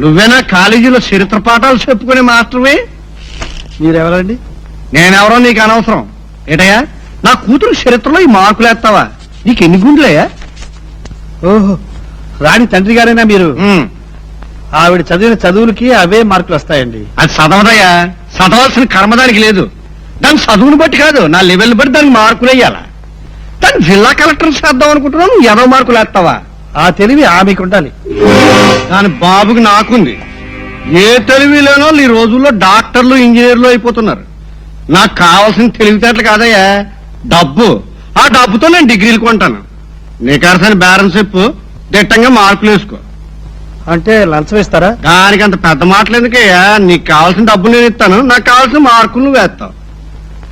నువ్వేనా కాలేజీలో చరిత్ర పాఠాలు చెప్పుకునే మాస్టర్వి? మీరెవరండి? నేనెవరో నీకు అనవసరం. ఏటయ్యా నా కూతురు చరిత్రలో ఈ మార్కులు వేస్తావా? నీకు ఎన్ని గుండెలయ్యా? ఓహో రాణి తండ్రి గారైనా మీరు? ఉమ్, ఆవిడ చదివిన చదువులకి అవే మార్కులు వస్తాయండి. అది చదవదయ్యా. చదవాల్సిన కర్మ దానికి లేదు. దాని చదువుని బట్టి కాదు నా లెవెల్ బట్టి దానికి మార్కులు వేయాలా? దాన్ని జిల్లా కలెక్టర్ చేద్దాం అనుకుంటున్నాను ఎదవ మార్కులు వేస్తావా? ఆ తెలివి ఆమెకు ఉండాలి దాని బాబుకి నాకుంది. ఏ తెలివి లేనో ఈ రోజుల్లో డాక్టర్లు ఇంజనీర్లు అయిపోతున్నారు. నాకు కావాల్సిన తెలివితేటలు కాదయ్యా. డబ్బు. ఆ డబ్బుతో నేను డిగ్రీలు కొంటాను. నీకు అర్థం బ్యాలెన్స్ చెప్పు. దిట్టంగా మార్కులు వేసుకో. అంటే లంచం ఇస్తారా దానికి అంత పెద్ద మాటలు ఎందుకయ్యా? నీకు కావాల్సిన డబ్బు నేను ఇస్తాను. నాకు కావాల్సిన మార్కులు నువ్వు వేస్తావు.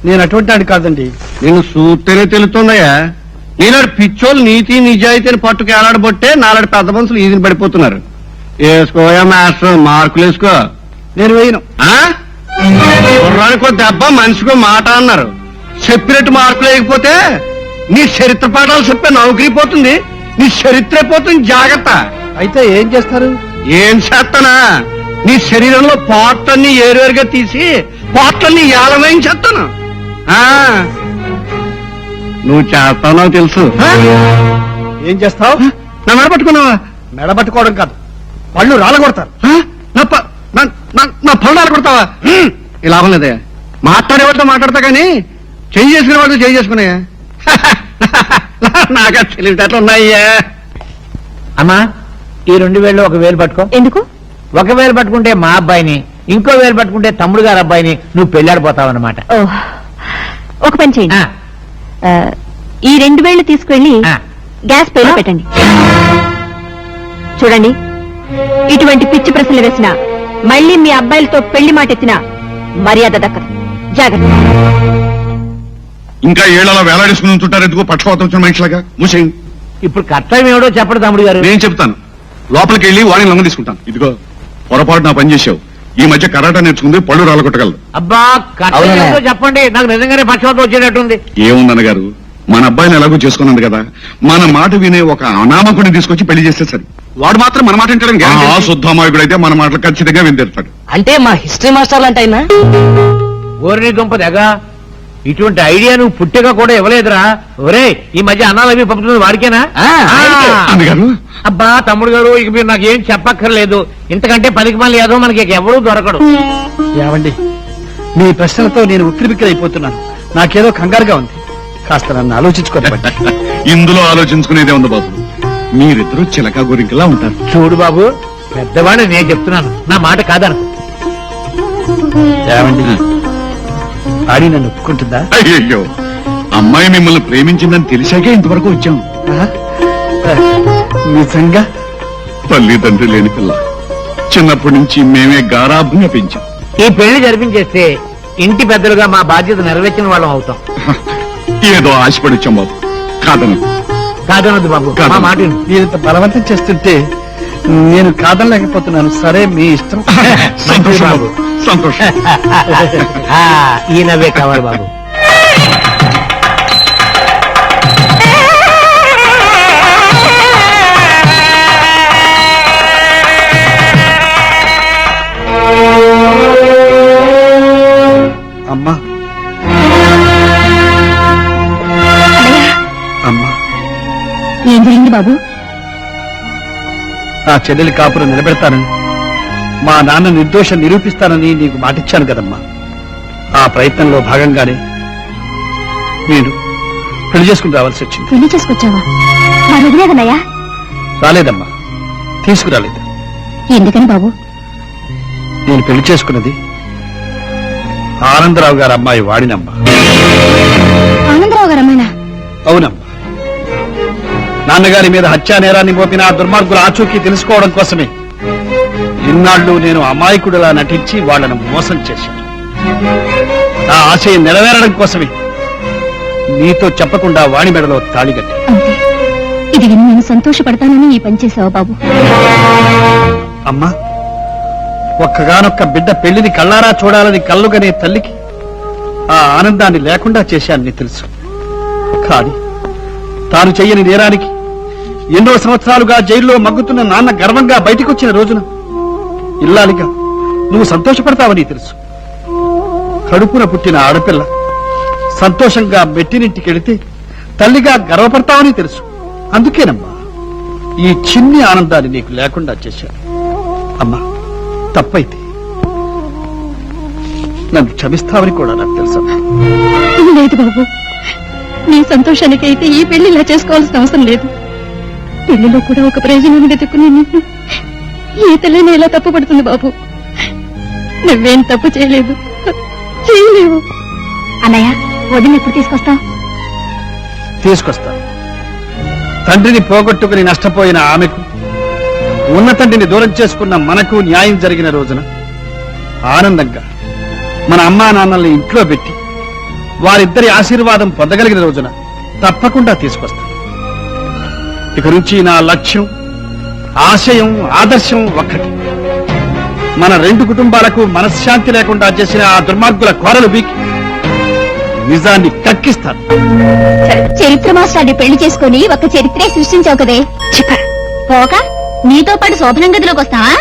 నేను అటువంటి వాడి కాదండి. నేను చూస్తేనే తెలుస్తుందయ్యా. ఈనాడు పిచ్చోళ్ళు నీతి నిజాయితీని పట్టుకు ఏలాడబట్టే నాలాడు పెద్ద మనుషులు ఈదిని పడిపోతున్నారు. వేసుకోయా మాస్టర్ మార్కులు వేసుకో. నేను వేయను. కుర్రానికో దెబ్బ మనిషికో మాట అన్నారు. చెప్పినట్టు మార్కులు వేయకపోతే నీ చరిత్ర పాఠాలు చెప్పే నౌకరీ పోతుంది నీ చరిత్ర పోతుంది జాగ్రత్త. అయితే ఏం చేస్తారు? ఏం చేస్తానా? నీ శరీరంలో పాటలన్నీ ఏరువేరుగా తీసి పాటలన్నీ ఏలమేం చేస్తాను ఆ? నువ్వు చేస్తావు నాకు తెలుసు? ఏం చేస్తావు? నా మెడ పట్టుకున్నావా? మెడబట్టుకోవడం కాదు. పళ్ళు రాలగొడతారు? నా ప- నా- నా- నా పళ్ళు హ్మ్. ఈ లాభం లేదే. మాట్లాడేవాడితో మాట్లాడతా కానీ చేయి చేసుకునే వాడితో చేయి చేసుకున్నాయా నాకా తెలివితేటలు ఉన్నాయ్యా అమ్మా ఈ రెండు వేలు ఒక వేలు పట్టుకో. ఎందుకు? ఒక వేలు పట్టుకుంటే మా అబ్బాయిని ఇంకో వేలు పట్టుకుంటే తమ్ముడు గారి అబ్బాయిని నువ్వు పెళ్ళాడిపోతావు అనమాట ఓ ఒక పని చేయండి. ఈ రెండు వేళ్ళు తీసుకువెళ్ళి గ్యాస్ పేరు పెట్టండి. చూడండి ఇటువంటి పిచ్చి ప్రశ్నలు వేసిన మళ్ళీ మీ అబ్బాయిలతో పెళ్ళి మాట ఎత్తిన మర్యాద దక్కదు. జాగ్రత్త. ఇంకా ఏళ్ళలో వేలాడేసుకుని ఉంటుంటారు ఎందుకు? పక్షపాతం వచ్చిన మనిషిలాగా? మూసేయండి. ఇప్పుడు కర్తవ్యం ఏమిటో చెప్పడు తమ్ముడు గారు. నేను చెప్తాను. లోపలికి వెళ్ళి వాడిని లొంగ తీసుకుంటాను. ఇదిగో పొరపాటు నా పని చేసావు ఈ మధ్య కరాటా నేర్చుకుంది పళ్ళు రాలగొట్టగలదు. అబ్బా చెప్పండి నాకు నిజంగానే పక్షపాతం వచ్చేటట్టుంది. ఏముందన్న గారు మన అబ్బాయిని ఎలాగో చేసుకున్నది కదా మన మాట వినే ఒక అనామకుడిని తీసుకొచ్చి పెళ్ళి చేస్తే సరి. వాడు మాత్రం మన మాట వింటాడు శుద్ధమాయకుడు అయితే మన మాటలు ఖచ్చితంగా వింటేస్తాడు అంటే మా హిస్టరీ మాస్టర్లు అంటే అయినా ఓరిని దుంప దగ్గ ఇటువంటి ఐడియా నువ్వు పుట్టగా కూడా ఇవ్వలేదురా. ఒరే ఈ మధ్య అన్నాలు అవి పంపుతుంది వాడికేనా? అబ్బా తమ్ముడు గారు ఇక మీరు నాకు ఏం చెప్పక్కర్లేదు. ఇంతకంటే పనికి మళ్ళీ ఏదో మనకి ఎవడూ దొరకడు. ఏమండి? మీ ప్రశ్నలతో నేను ఉక్కిరిబిక్కిరి అయిపోతున్నాను నాకేదో కంగారుగా ఉంది. కాస్త నన్ను ఆలోచించుకోనివ్వండి ఇందులో ఆలోచించుకునేదే ఉంది బాబు. మీరిద్దరూ చిలక గురింకిలా ఉంటారు. చూడు బాబు పెద్దవాడిని నేను చెప్తున్నాను. నా మాట కాదను ఏమండి? ఆడి నన్ను ఒప్పుకుంటుందా? అయ్యయ్యో అమ్మాయి మిమ్మల్ని ప్రేమించిందని తెలిసాకే ఇంతవరకు వచ్చాం. నిజంగా? తల్లి తండ్రి లేని పిల్ల. చిన్నప్పటి నుంచి మేమే గారాభంగా పెంచాం. ఈ పెళ్ళి జరిపించేస్తే ఇంటి పెద్దలుగా మా బాధ్యత నెరవేర్చిన వాళ్ళం అవుతాం. ఏదో ఆశపడి వచ్చాం బాబు. కాదను కాదనొద్దు బాబు. మా మాట బలవంతం చేస్తుంటే నేను కాదనలేకపోతున్నాను. సరే మీ ఇష్టం. సంతోషం బాబు. సంతోషం. ఆ, ఈ నవ్వే కావాలి బాబు. అమ్మా. అమ్మా. ఏం జరిగింది బాబు? నా చెల్లెలి కాపురం నిలబెడతానని మా నాన్న నిర్దోషం నిరూపిస్తానని నీకు మాటిచ్చాను కదమ్మా. ఆ ప్రయత్నంలో భాగంగానే నేను పెళ్ళి చేసుకుని రావాల్సి వచ్చింది. పెళ్ళి చేసుకొచ్చావా? మరి వదిలేదన్నయ్యా? రాలేదమ్మా. తీసుకురాలేదు. ఎందుకని బాబు? నేను పెళ్ళి చేసుకున్నది ఆనందరావు గారు అమ్మాయి వాడినమ్మా. ఆనందరావు గారు అమ్మాయినా? అవునమ్మా. నాన్నగారి మీద హత్యా నేరాన్ని మోపిన ఆ దుర్మార్గుల ఆచూకీ తెలుసుకోవడం కోసమే ఇన్నాళ్ళు నేను అమాయకుడిలా నటించి వాళ్ళను మోసం చేశాను. నా ఆశయం నెరవేరడం కోసమే నీతో చెప్పకుండా వాణి మెడలో తాళిగట్టి అంతే. ఇది విని నేను సంతోషపడతానని ఈ పని చేసావా బాబు. అమ్మా ఒక్కగానొక్క బిడ్డ పెళ్ళిని కళ్ళారా చూడాలని కళ్ళుగనే తల్లికి ఆ ఆనందాన్ని లేకుండా చేశాను నీ తెలుసు. కాని తాను చెయ్యని నేరానికి ఎన్నో సంవత్సరాలుగా జైల్లో మగ్గుతున్న నాన్న గర్వంగా బయటికొచ్చిన రోజున ఇల్లాలిగా నువ్వు సంతోషపడతావని తెలుసు. కడుపున పుట్టిన ఆడపిల్ల సంతోషంగా మెట్టినింటికెళితే తల్లిగా గర్వపడతావని తెలుసు. అందుకేనమ్మా ఈ చిన్ని ఆనందాన్ని నీకు లేకుండా చేశాను. అమ్మా తప్పైతే నన్ను క్షమిస్తావని కూడా నాకు తెలుసు లేదు బాబు నీ సంతోషానికైతే ఈ పెళ్ళి ఇలా చేసుకోవాల్సిన అవసరం లేదు. పెళ్ళిలో కూడా ఒక ప్రయోజనం వెతుక్కుని నిన్ను ఈ తల్లిని ఎలా తప్పు పడుతుంది బాబు? నువ్వేం తప్పు చేయలేదు. చేయలేవు. అన్నయ్య వదిన ఎప్పుడు తీసుకొస్తావు తీసుకొస్తాను తండ్రిని పోగొట్టుకుని నష్టపోయిన ఆమెకు ఉన్న తండ్రిని దూరం చేసుకున్న మనకు న్యాయం జరిగిన రోజున ఆనందంగా మన అమ్మా నాన్నల్ని ఇంట్లో పెట్టి వారిద్దరి ఆశీర్వాదం పొందగలిగిన రోజున తప్పకుండా తీసుకొస్తాను ఇక నుంచి నా లక్ష్యం ఆశయం ఆదర్శం ఒక్కటి. మన రెండు కుటుంబాలకు మనశ్శాంతి లేకుండా చేసిన ఆ దుర్మార్గుల కోరలు బీకి నిజాన్ని కక్కిస్తాను చరిత్ర మాస్టాన్ని పెళ్ళి చేసుకుని ఒక చరిత్రే సృష్టించావు కదే. చెప్ప. పోక నీతో పాటు శోభనం గదిలోకి వస్తావా?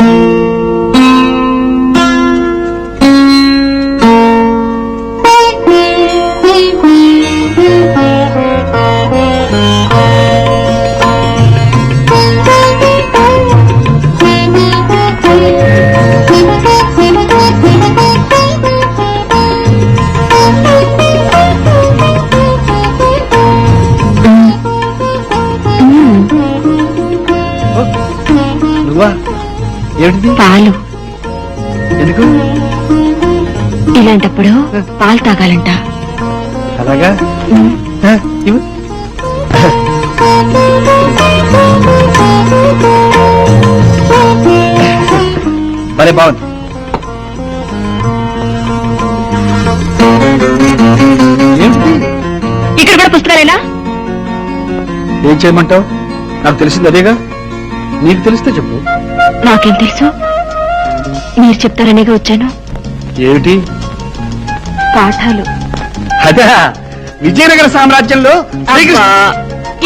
నువ్వా ఏమిటిది? పాలు. ఎందుకు? ఇలాంటప్పుడు పాలు తాగాలంట. అలాగా? ఇవ్వు. భలే బాగుంది? ఇక్కడ కూడా పుస్తకాలేనా ఏం చేయమంటావు? నాకు తెలిసింది అదేగా. నీకు తెలిస్తే చెప్పు. నాకేం తెలుసు? మీరు చెప్తారనేగా వచ్చాను. ఏమిటి? పాఠాలు. అదే విజయనగర సామ్రాజ్యంలో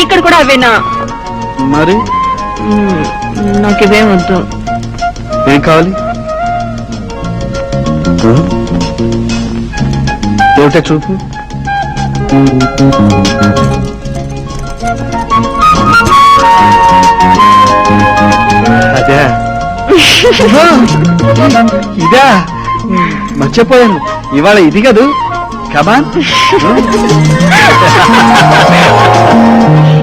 ఇక్కడ కూడా అవేనా? మరి? నాకు ఇవే వద్దు. ఏం కావాలి? ఏమిటా చూపు. అదే ఇదా. మర్చిపోయాను. ఇవాళ ఇది కదూ? కమాన్